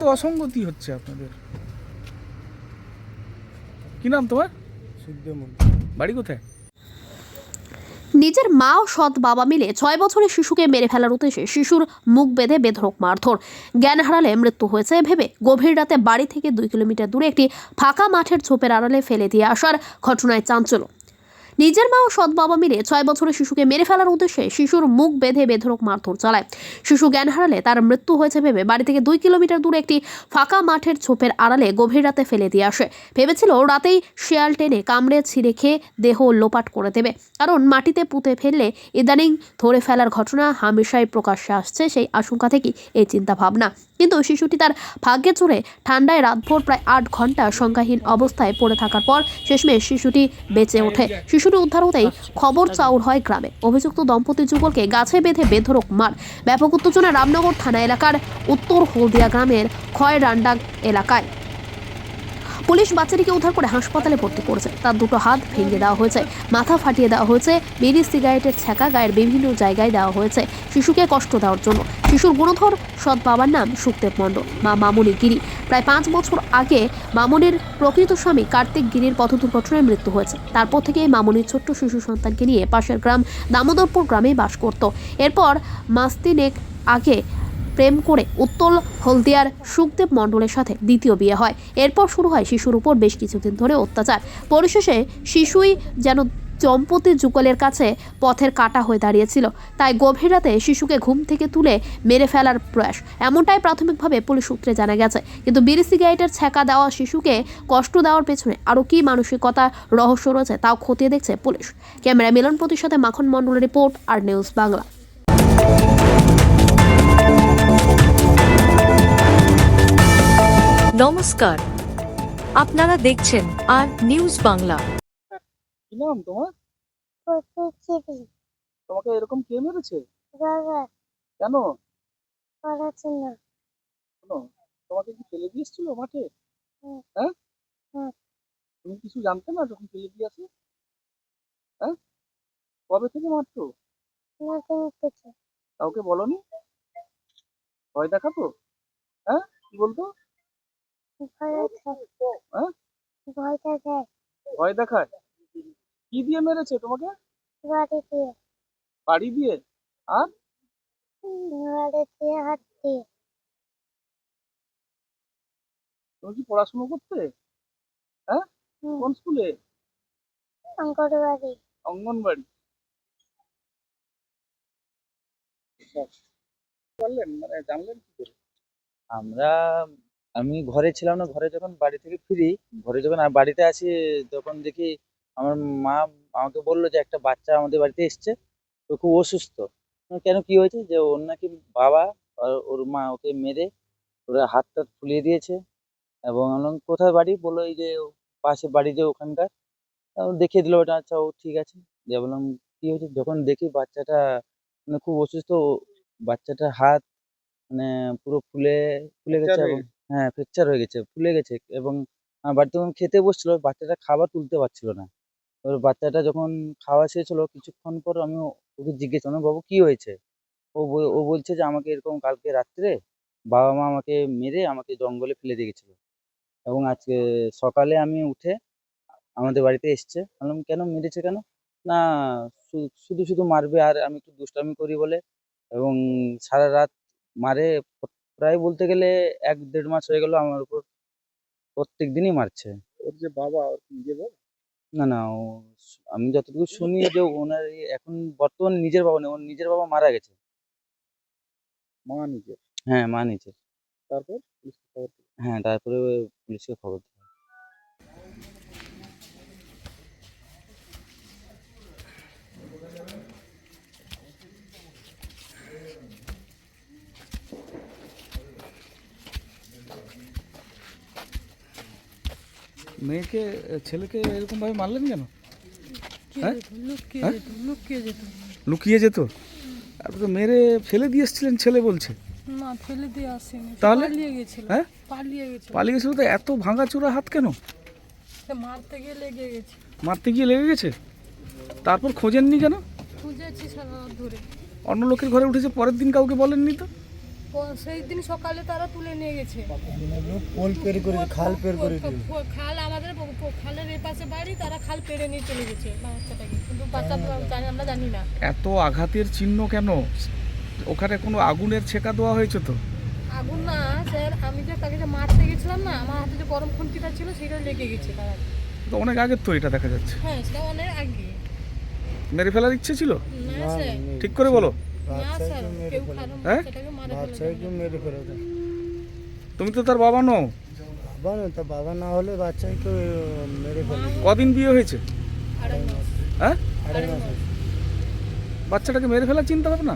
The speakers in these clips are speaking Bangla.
তো অসঙ্গতি হচ্ছে আপনাদের। কি নাম তোমার? বাড়ি কোথায়? নিজের মা ও সৎ বাবা মিলে ছয় বছরের শিশুকে মেরে ফেলার উদ্দেশ্যে শিশুর মুখ বেঁধে বেধরক মারধর। জ্ঞান হারালে মৃত্যু হয়েছে ভেবে গভীর রাতে বাড়ি থেকে দুই কিলোমিটার দূরে একটি ফাঁকা মাঠের ঝোপের আড়ালে ফেলে দিয়ে আসার ঘটনায় চাঞ্চল্য। নিজের মা ও সৎ বাবা মিলে ছয় বছরের শিশুকে মেরে ফেলার উদ্দেশ্যে শিশুর মুখ বেঁধে বেধরক মারধর চালায়। শিশু জ্ঞান হারালে তার মৃত্যু হয়েছে ভেবে বাড়ি থেকে দুই কিলোমিটার দূরে একটি ফাঁকা মাঠের ঝোপের আড়ালে গভীর রাতে ফেলে দিয়ে আসে। ভেবেছিল রাতেই শিয়াল টেনে কামড়ে ছিঁড়ে খেয়ে দেহ লোপাট করে দেবে। কারণ মাটিতে পুঁতে ফেললে ইদানিং ধরে ফেলার ঘটনা হামেশাই প্রকাশ্যে আসছে সেই আশঙ্কা থেকেই এই চিন্তা ভাবনা কিন্তু শিশুটি তার ভাগ্যে চড়ে ঠান্ডায় রাতভর প্রায় আট ঘণ্টা সংখ্যাহীন অবস্থায় পড়ে থাকার পর শেষমেশ শিশুটি বেঁচে ওঠে। শিশুটি উদ্ধার হতেই খবর চাউর হয় গ্রামে। অভিযুক্ত দম্পতি যুগলকে গাছে বেঁধে বেধরক মার। ব্যাপক উত্তেজনা রামনগর থানা এলাকার উত্তর হলদিয়া গ্রামের খয়রান্ডাগ এলাকায়। পুলিশ বাচ্চাটিকে উদ্ধার করে হাসপাতালে ভর্তি করেছে। তার দুটো হাত ভেঙে দেওয়া হয়েছে, মাথা ফাটিয়ে দেওয়া হয়েছে, বিড়ি, সিগারেটের ছ্যাঁকা গায়ের বিভিন্ন জায়গায় দেওয়া হয়েছে শিশুকে কষ্ট দেওয়ার জন্য। শিশুর গুণধর, সৎ বাবার নাম সুখদেব মণ্ডল, মা মামনি গিরি। প্রায় পাঁচ বছর আগে মামনির প্রকৃত স্বামী কার্তিক গিরির পথ দুর্ঘটনায় মৃত্যু হয়েছে। তারপর থেকে মামনির ছোট্ট শিশু সন্তানকে নিয়ে পাশের গ্রাম দামোদরপুর গ্রামে বাস করত। এরপর মাস্তিনেক আগে প্রেম করে উত্তল হলদিয়ার সুখদেব মণ্ডলের সাথে দ্বিতীয় বিয়ে হয়। এরপর শুরু হয় শিশুর উপর বেশ কিছুদিন ধরে অত্যাচার। পরিশেষে শিশুই যেন দম্পতি যুগলের কাছে পথের কাটা হয়ে দাঁড়িয়েছিল। তাই গভীর রাতে শিশুকে ঘুম থেকে তুলে মেরে ফেলার প্রয়াস। এমনটাই প্রাথমিকভাবে পুলিশ সূত্রে জানা গেছে। কিন্তু বিড়ি সিগারেটের ছ্যাঁকা দেওয়া শিশুকে কষ্ট দেওয়ার পেছনে আরও কী মানসিকতা, রহস্য রয়েছে তাও খতিয়ে দেখছে পুলিশ। ক্যামেরা মিলন প্রতির সাথে মাখন মণ্ডলের রিপোর্ট আর নিউজ বাংলা। নমস্কার। আপনারা দেখছেন আর নিউজ বাংলা। কি নাম তোমার? তোমাকে এরকম কে মেরেছে? কেন? তোমাকে কি ফেলে দিয়ে এসেছিল মাঠে। হ্যাঁ? তুমি কিছু জানতে না যখন ফেলে দিয়ে আসে? হ্যাঁ? কবে থেকে মারতো কাউকে বলনি? ভয় দেখাতো? হ্যাঁ? কি বলতো? ভয় হ্যাঁ? ভয় দেখায়। কি দিয়ে মেরেছে তোমাকে? বাড়ি দিয়ে। বাড়ি দিয়ে? আর? বাড়ি দিয়ে হাত দিয়ে। তুমি কি পড়াশোনা করতে? হ্যাঁ। কোন স্কুলে? অঙ্গনবাড়ি অঙ্গনবাড়ি বললেন মানে জানলেন কি করে? আমরা আমি ঘরে ছিলাম না ঘরে যখন বাড়ি থেকে ফিরি ঘরে যখন আর বাড়িতে আসি তখন দেখি আমার মা আমাকে বলল যে একটা বাচ্চা আমাদের বাড়িতে এসছে তো খুব অসুস্থ। কেন কি হয়েছে? যে ওর নাকি বাবা আর ওর মা ওকে মেরে ওরা হাত টাত ফুলিয়ে দিয়েছে এবং আমি কোথায় বাড়ি? বলল এই যে পাশে বাড়ি যে ওখানকার। দেখিয়ে দিল ওটা আচ্ছা ও ঠিক আছে। দিয়ে বললাম কি হয়েছে? যখন দেখি বাচ্চাটা মানে খুব অসুস্থ বাচ্চাটার হাত মানে পুরো ফুলে ফুলে গেছে এবং হ্যাঁ ফ্র্যাকচার হয়ে গেছে, ফুলে গেছে এবং বাড়িতে যখন খেতে বসছিল, বাচ্চাটা খাবার তুলতে পারছিল না। এবার বাচ্চাটা যখন খাওয়া শেষ হলো, কিছুক্ষণ পর আমি ওকে জিজ্ঞেস করলাম, বাবু, কি হয়েছে? ও ও বলছে যে, আমাকে এরকম কালকে রাত্রে বাবা মা আমাকে মেরে আমাকে জঙ্গলে ফেলে দিয়ে এবং আজকে সকালে আমি উঠে আমাদের বাড়িতে এসছে। বললাম, কেন মেরেছে কেন? না শুধু শুধু মারবে আর আমি একটু দুষ্টামি করি বলে। এবং সারা রাত মারে প্রায় বলতে গেলে এক দেড় মাস হয়ে গেল আমার উপর। প্রত্যেক দিনই মারছে। ওর যে বাবা ওর কি নিজের বাবা? না না ও আমি যতটুকু শুনি যে ওনার এখন বর্তমানে নিজের বাবা নেই ওর নিজের বাবা মারা গেছে। মা নিজের? হ্যাঁ মা নিজের। তারপর? পুলিশকে খবর দিল। হ্যাঁ তারপরে পুলিশকে খবর দিই মেয়েকে ছেলেকে এরকম ভাবে মারলেন কেন? হ্যাঁ? লুকিয়ে হ্যাঁ? যেত লুকিয়ে যেত লুকিয়ে যেত? আপনি তো মেরে ফেলে দিয়ে এসেছিলেন ছেলে বলছে। না ফেলে দিয়ে আসেনি তাহলে? পালিয়ে গেছিল। হ্যাঁ? পালিয়ে গেছিল। পালিয়ে গেছিল তো এত ভাঙাচোরা হাত কেন? মারতে গিয়ে লেগে গেছে। মারতে গিয়ে লেগে গেছে? তারপর খোঁজেননি কেন? খুঁজেছি সারা ধরে। অন্য লোকের ঘরে উঠেছে পরের দিন কাউকে বলেননি তো? সেই দিন সকালে তারা তুলে নিয়ে গেছে। পোল পের করে খাল পের করে খাল আমাদের খালের এই পাশে বাড়ি তারা খাল পেরে নিয়ে চলে গেছে। বাচ্চাটাকে কিন্তু বাচ্চা তো জানি আমরা জানি না। এত আঘাতের চিহ্ন কেন? ওখানে কোনো আগুনের ছেকা দেওয়া হয়েছে তো? আগুন না স্যার আমি যে তাকে যে মারতে গেছিলাম না আমার হাতে যে গরম খুন্তিটা ছিল সেটা লেগে গেছে তার তো অনেক আগের তো এটা দেখা যাচ্ছে। হ্যাঁ সেটা অনেক আগে। মেরে ফেলার ইচ্ছে ছিল? না স্যার। ঠিক করে বলো। না স্যার কেউ খারাপ হ্যাঁ? মেরে তুমি তো তার বাবা নও। বাবা না তা বাবা না হলে বাচ্চাকে মেরে ফেলে কদিন বিয়ে হয়েছে? হ্যাঁ। বাচ্চাটাকে মেরে ফেলার চিন্তা ভাবনা?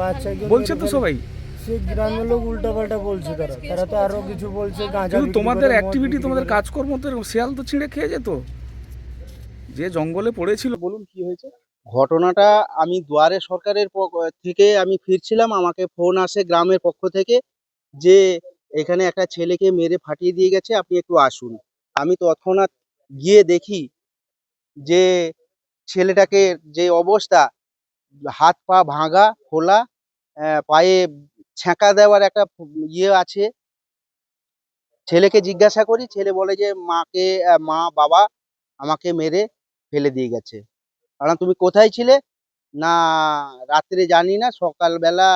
বাচ্চাকে বলছে তো সবাই। সে গ্রামের লোক উল্টাপাল্টা বলছে তারা। তারা তো আরও কিছু বলছে গাঁজা তোমাদের অ্যাক্টিভিটি তোমাদের কাজকর্ম তো শিয়াল তো ছিঁড়ে খেয়ে যেত। যে জঙ্গলে পড়েছিল। বলুন কি হয়েছে? ঘটনাটা আমি দুয়ারে সরকারের থেকে আমি ফিরছিলাম। আমাকে ফোন আসে গ্রামের পক্ষ থেকে যে, এখানে একটা ছেলেকে মেরে ফাটিয়ে দিয়ে গেছে, আপনি একটু আসুন। আমি তৎক্ষণাৎ গিয়ে দেখি যে, ছেলেটাকে যে অবস্থা, হাত পা ভাঙা, খোলা পায়ে ছ্যাঁকা দেওয়ার একটা ইয়ে আছে। ছেলেকে জিজ্ঞাসা করি, ছেলে বলে যে, মাকে মা, বাবা আমাকে মেরে ফেলে দিয়ে গেছে। কারণ তুমি কোথায় ছিলে? না, রাত্রে জানি না, সকালবেলা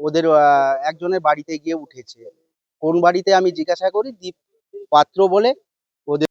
ওদের একজনের বাড়িতে গিয়ে উঠেছে। কোন বাড়িতে আমি জিজ্ঞাসা করি, দীপ পাত্র বলে।